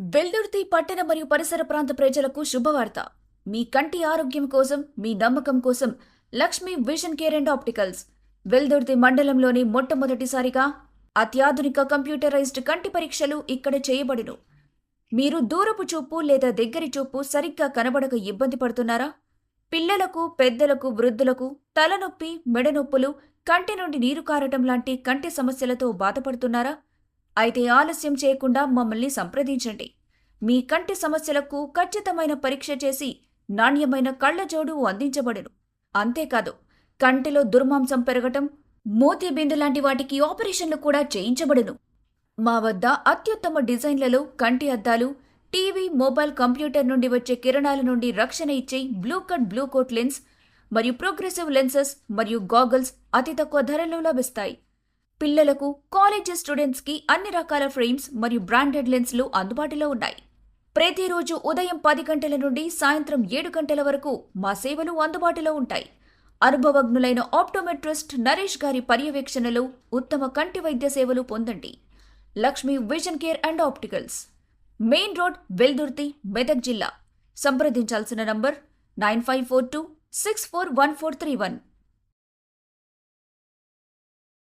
వెల్దుర్తి పట్టణ మరియు పరిసర ప్రాంత ప్రజలకు శుభవార్త. మీ కంటి ఆరోగ్యం కోసం మీ నమ్మకం కోసం Lakshmi vision care and opticals. Veldurthi మండలంలోని మొట్టమొదటిసారిగా అత్యాధునిక కంప్యూటరైజ్డ్ కంటి పరీక్షలు ఇక్కడ చేయబడును. మీరు దూరపు చూపు లేదా దగ్గరి చూపు సరిగ్గా కనబడక ఇబ్బంది పడుతున్నారా? పిల్లలకు పెద్దలకు వృద్ధులకు తలనొప్పి మెడనొప్పులు కంటి నుండి నీరు కారటం లాంటి కంటి సమస్యలతో బాధపడుతున్నారా? అయితే ఆలస్యం చేయకుండా మమ్మల్ని సంప్రదించండి. మీ కంటి సమస్యలకు ఖచ్చితమైన పరీక్ష చేసి నాణ్యమైన కళ్ళజోడు అందించబడును. అంతేకాదు కంటిలో దుర్మాంసం పెరగటం మూతి బిందు లాంటి వాటికి ఆపరేషన్లు కూడా చేయించబడును. మా వద్ద అత్యుత్తమ డిజైన్లలో కంటి అద్దాలు టీవీ మొబైల్ కంప్యూటర్ నుండి వచ్చే కిరణాల నుండి రక్షణ ఇచ్చే blue cut blue coat lens మరియు ప్రోగ్రెసివ్ లెన్సెస్ మరియు గాగల్స్ అతి తక్కువ ధరలో లభిస్తాయి. పిల్లలకు కాలేజీ స్టూడెంట్స్కి అన్ని రకాల ఫ్రేమ్స్ మరియు బ్రాండెడ్ లెన్స్లు అందుబాటులో ఉన్నాయి. ప్రతిరోజు ఉదయం పది గంటల నుండి సాయంత్రం ఏడు గంటల వరకు మా సేవలు అందుబాటులో ఉంటాయి. అనుభవజ్ఞులైన ఆప్టోమెట్రిస్ట్ నరేష్ గారి పర్యవేక్షణలో ఉత్తమ కంటి వైద్య సేవలు పొందండి. Lakshmi vision care and opticals. Main road Veldurthi Medak జిల్లా. సంప్రదించాల్సిన number nine five four two six four one four three one.